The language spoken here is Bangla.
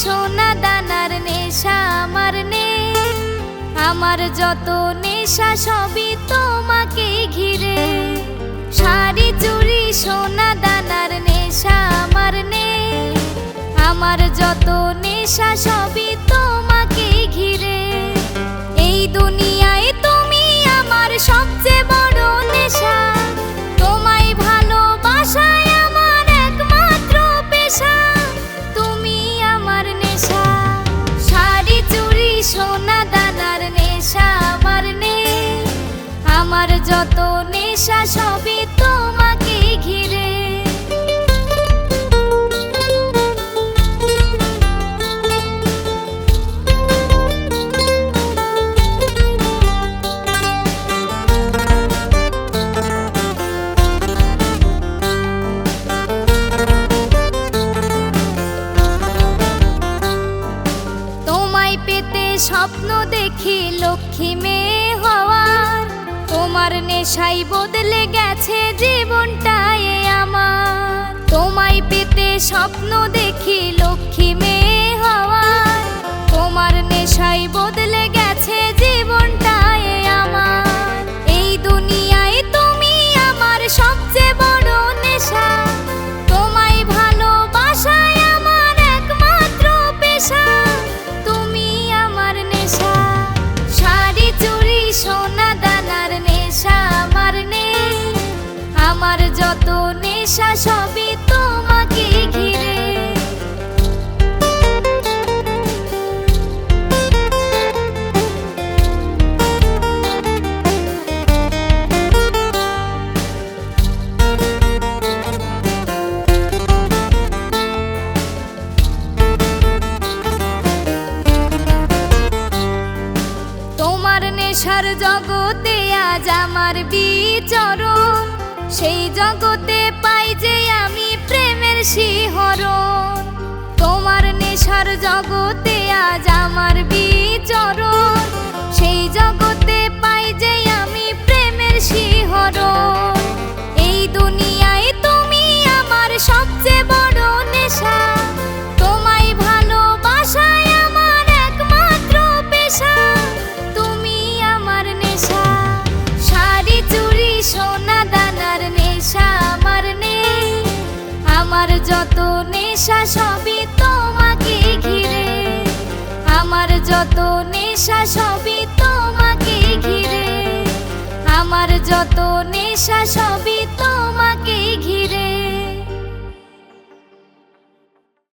সোনা দানার নেশা আমার নে আমার যত নেশা সবই তোমাকে ঘিরে। শাড়ি, চুড়ি, সোনা দানার নেশা আমার নে আমার যত নেশা সবই যত নেশা সবই তোমাকে ঘিরে। স্বপ্ন দেখি লক্ষ্মী মেয়ে তোমার নেশাই বদলে গেছে জীবনটাই আমার। তোমায় পেতে স্বপ্ন দেখি যত নেশা সবই তোমাকে ঘিরে। তোমার নেশার জগতে আজ আমার বিচরণ। সেই জগতে পাই যে আমি প্রেমের শিহরণ। তোমার নেশার জগতে আজ আমার বিচরণ। সেই জগতে আমার যত নেশা সবই তোমাকে ঘিরে। আমার যত নেশা সবই তোমাকে ঘিরে। আমার যত নেশা সবই